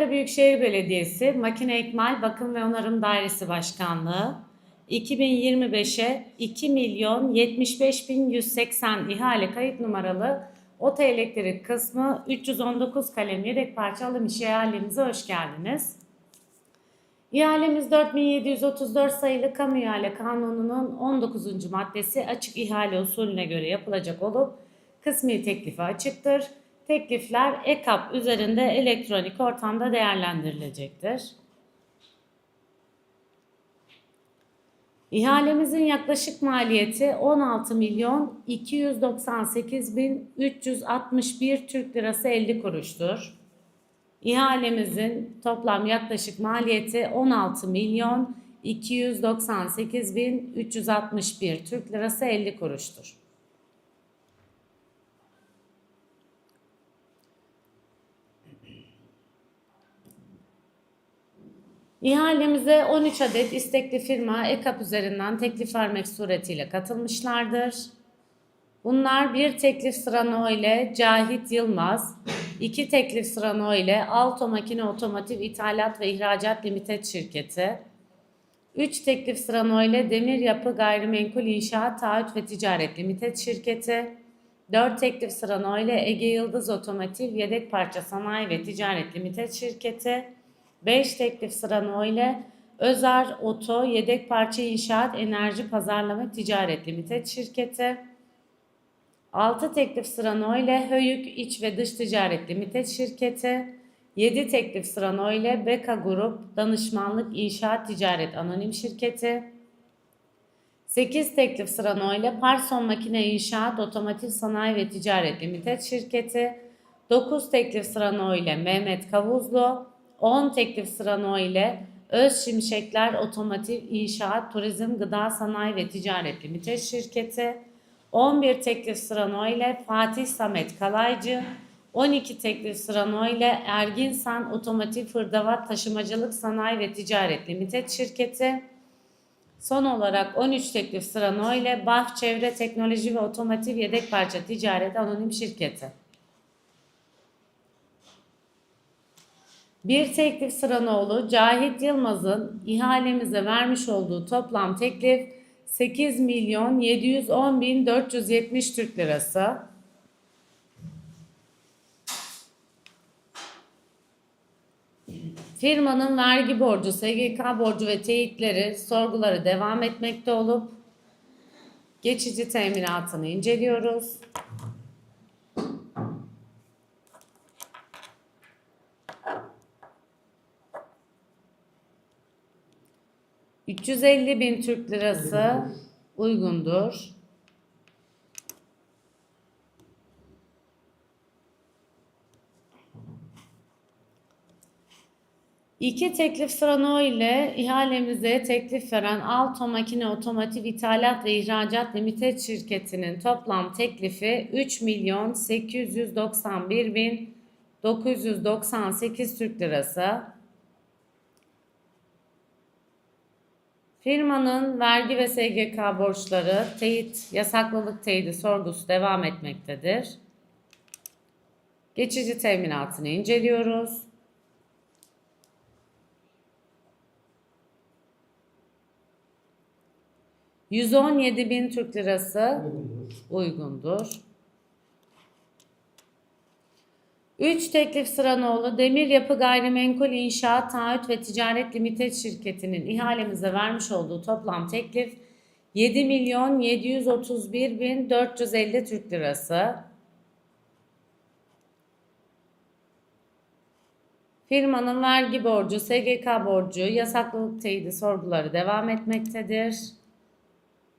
Büyükşehir Belediyesi Makine İkmal Bakım ve Onarım Dairesi Başkanlığı 2025'e 2 milyon 75 bin 180 ihale kayıt numaralı otoelektrik kısmı 319 kalem yedek parça alım işi ihalemize hoş geldiniz. İhalemiz 4734 sayılı Kamu İhale Kanunu'nun 19. maddesi açık ihale usulüne göre yapılacak olup kısmi teklifi açıktır. Teklifler EKAP üzerinde elektronik ortamda değerlendirilecektir. İhalemizin yaklaşık maliyeti 16 milyon 298 bin 361 Türk lirası 50 kuruştur. İhalemizin toplam yaklaşık maliyeti 16 milyon 298 bin 361 Türk lirası 50 kuruştur. İhalemize 13 adet istekli firma EKAP üzerinden teklif vermek suretiyle katılmışlardır. Bunlar bir teklif sırano ile Cahit Yılmaz, iki teklif sırano ile Alto Makine Otomotiv İthalat ve İhracat Limited Şirketi, üç teklif sırano ile Demir Yapı Gayrimenkul İnşaat Taahhüt ve Ticaret Limited Şirketi, dört teklif sırano ile Ege Yıldız Otomotiv Yedek Parça Sanayi ve Ticaret Limited Şirketi, 5 teklif sırano ile Özer Oto Yedek Parça İnşaat Enerji Pazarlama Ticaret Limited Şirketi, 6 teklif sırano ile Höyük İç ve Dış Ticaret Limited Şirketi, 7 teklif sırano ile Beka Grup Danışmanlık İnşaat Ticaret Anonim Şirketi, 8 teklif sırano ile Parson Makine İnşaat Otomotiv Sanayi ve Ticaret Limited Şirketi, 9 teklif sırano ile Mehmet Kavuzlu, 10 teklif sırano ile Öz Şimşekler Otomotiv İnşaat Turizm Gıda Sanayi ve Ticaret Limited Şirketi, 11 teklif sırano ile Fatih Samet Kalaycı, 12 teklif sırano ile Erginsan Otomotiv Hırdavat Taşımacılık Sanayi ve Ticaret Limited Şirketi, son olarak 13 teklif sırano ile Bah Çevre Teknoloji ve Otomotiv Yedek Parça Ticaret Anonim Şirketi. Bir teklif sıranoğlu Cahit Yılmaz'ın ihalemize vermiş olduğu toplam teklif 8 milyon 710 bin 470 Türk lirası. Firmanın vergi borcu, SGK borcu ve teyitleri sorguları devam etmekte olup geçici teminatını inceliyoruz. ...350 bin Türk lirası uygundur. İki teklif sırano ile ihalemize teklif veren Alto Makine Otomotiv İthalat ve İhracat Limited şirketinin toplam teklifi 3 milyon 891 bin 998 Türk lirası. Firmanın vergi ve SGK borçları teyit, yasaklılık teyidi sorgusu devam etmektedir. Geçici teminatını inceliyoruz. ...117 bin Türk lirası uygundur. 3 teklif sıranoğlu Demir Yapı Gayrimenkul İnşaat Taahhüt ve Ticaret Limited şirketinin ihalemize vermiş olduğu toplam teklif 7 milyon 731 bin 450 Türk lirası. Firmanın vergi borcu, SGK borcu, yasaklılık teyidi sorguları devam etmektedir.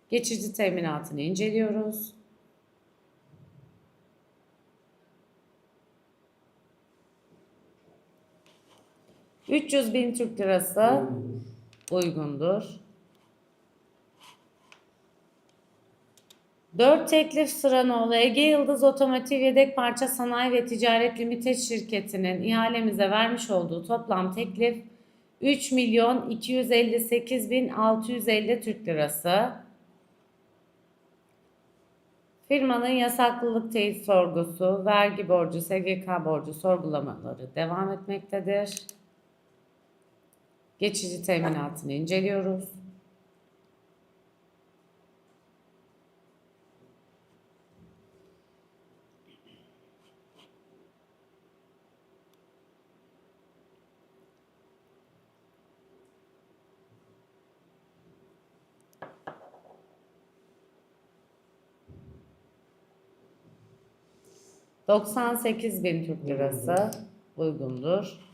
Geçici teminatını inceliyoruz. 300 bin Türk lirası uygundur. 4 teklif sıranoğlu Ege Yıldız Otomotiv Yedek Parça Sanayi ve Ticaret Limited şirketinin ihalemize vermiş olduğu toplam teklif 3 milyon 258 bin 650 Türk lirası. Firmanın yasaklılık teyit sorgusu, vergi borcu, SGK borcu sorgulamaları devam etmektedir. Geçici teminatını inceliyoruz. Doksan sekiz bin Türk lirası uygundur.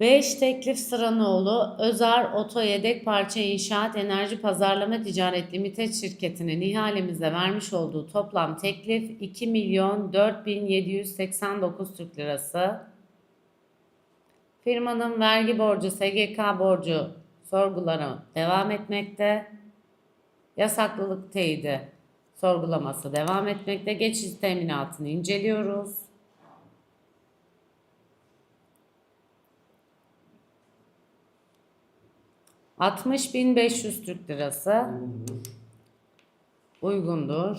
5 teklif Sıranoğlu Özer Oto Yedek Parça İnşaat Enerji Pazarlama Ticaret Limited şirketinin ihalemize vermiş olduğu toplam teklif 2 milyon 4789 Türk Lirası. Firmanın vergi borcu, SGK borcu sorguları devam etmekte. Yasaklılık teyidi sorgulaması devam etmekte. Geçici teminatını inceliyoruz. Altmış bin beş yüz Türk lirası uygundur.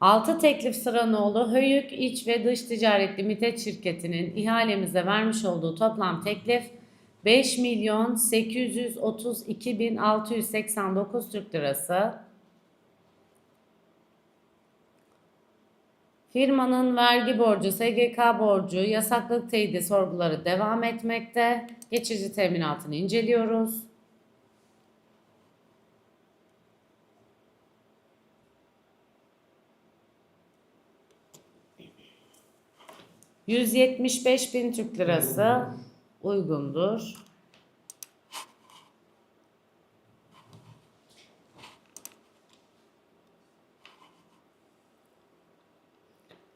Altı teklif Sıranoğlu Höyük İç ve Dış Ticaret Limited şirketinin ihalemize vermiş olduğu toplam teklif 5 milyon 832 bin 689 Türk lirası. Firmanın vergi borcu, SGK borcu, yasaklık teyidi sorguları devam etmekte. Geçici teminatını inceliyoruz. ...175 bin Türk lirası uygundur.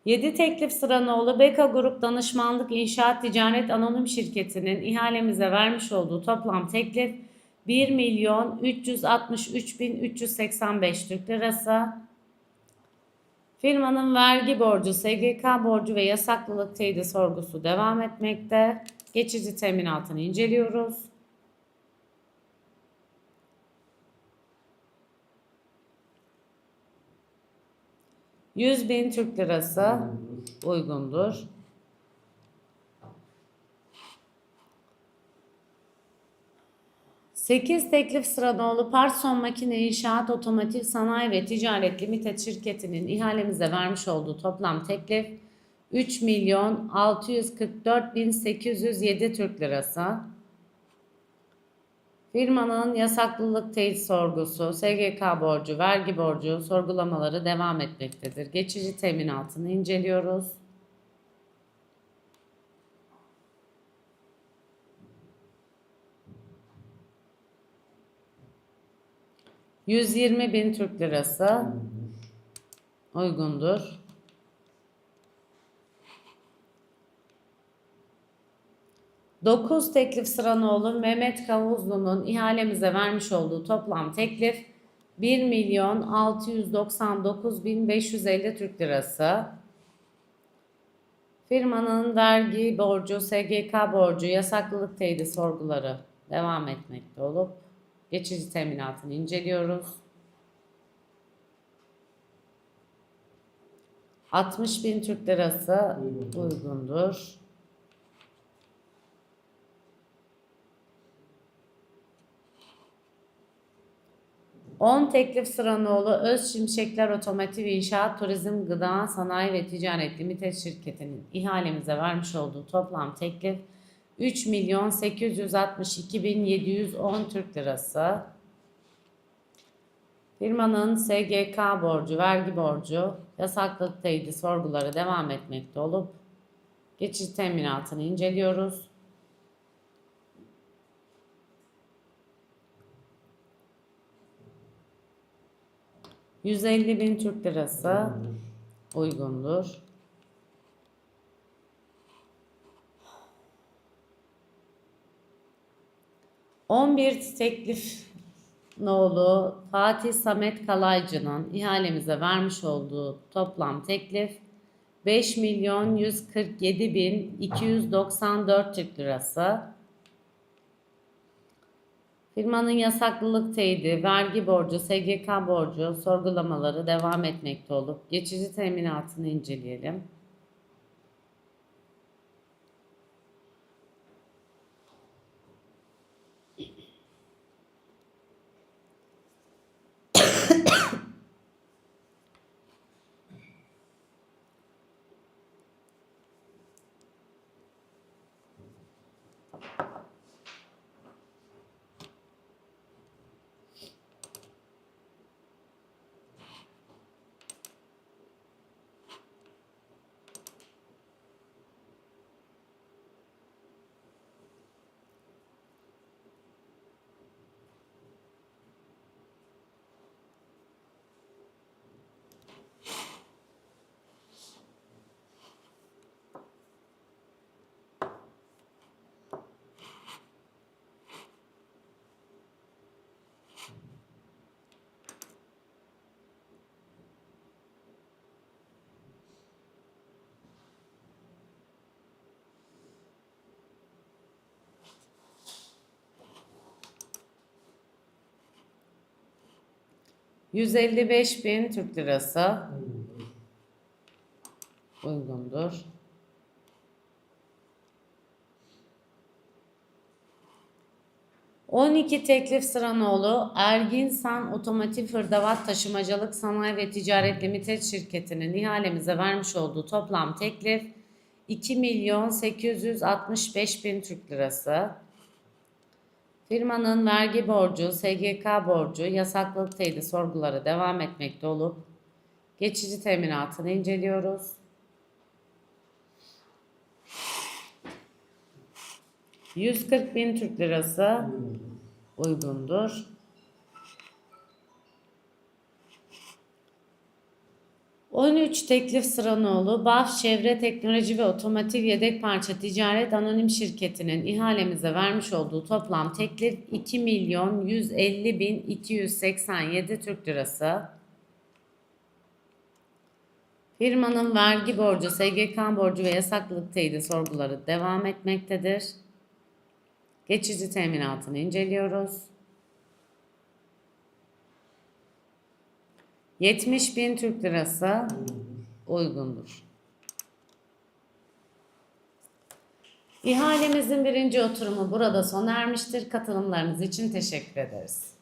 Yedi teklif Sıranoğlu Beka Grup Danışmanlık İnşaat Ticaret Anonim Şirketi'nin ihalemize vermiş olduğu toplam teklif 1 milyon 363 bin 385 Türk Lirası. Firmanın vergi borcu, SGK borcu ve yasaklılık teyidi sorgusu devam etmekte. Geçici teminatını inceliyoruz. Yüz bin Türk lirası uygundur. Sekiz teklif Sıranoğlu Parson Makine İnşaat Otomotiv Sanayi ve Ticaret Limited şirketinin ihalemize vermiş olduğu toplam teklif 3 milyon 644 bin 807 Türk lirası. Firmanın yasaklılık teyit sorgusu, SGK borcu, vergi borcu sorgulamaları devam etmektedir. Geçici teminatını inceliyoruz. Yüz yirmi bin Türk lirası uygundur. 9 teklif Sıranoğlu Mehmet Kavuzlu'nun ihalemize vermiş olduğu toplam teklif 1 milyon 699 bin 550 Türk lirası. Firmanın vergi borcu, SGK borcu, yasaklılık teyidi sorguları devam etmekte olup geçici teminatını inceliyoruz. 60 bin Türk lirası uygundur. 10 teklif Sıranoğlu Öz Şimşekler Otomotiv İnşaat Turizm Gıda Sanayi ve Ticaret Limited şirketinin ihalemize vermiş olduğu toplam teklif 3 milyon 862 bin 710 Türk lirası. Firmanın SGK borcu, vergi borcu, yasaklık teyidi sorguları devam etmekte olup geçici teminatını inceliyoruz. 150 bin Türk lirası uygundur. On bir teklif nolu Fatih Samet Kalaycı'nın ihalemize vermiş olduğu toplam teklif 5 milyon 147 bin 294 Türk lirası. Firmanın yasaklılık teyidi, vergi borcu, SGK borcu sorgulamaları devam etmekte olup geçici teminatını inceleyelim. ...155 bin Türk lirası uygundur. ...12 teklif sıranoğlu Erginsan Otomotiv Hırdavat Taşımacılık Sanayi ve Ticaret Limited şirketinin ihalemize vermiş olduğu toplam teklif 2 milyon 865 bin Türk lirası. Firmanın vergi borcu, SGK borcu, yasaklılık teyidi sorguları devam etmekte olup geçici teminatını inceliyoruz. ...140 bin Türk lirası uygundur. ...13 teklif sıranoğlu BAF Çevre Teknoloji ve Otomotiv Yedek Parça Ticaret Anonim Şirketi'nin ihalemize vermiş olduğu toplam teklif 2 milyon 150 bin 287 Türk lirası. Firmanın vergi borcu, SGK borcu ve yasaklılık teyidi sorguları devam etmektedir. Geçici teminatını inceliyoruz. 70 bin Türk lirası uygundur. İhalemizin birinci oturumu burada sona ermiştir. Katılımlarınız için teşekkür ederiz.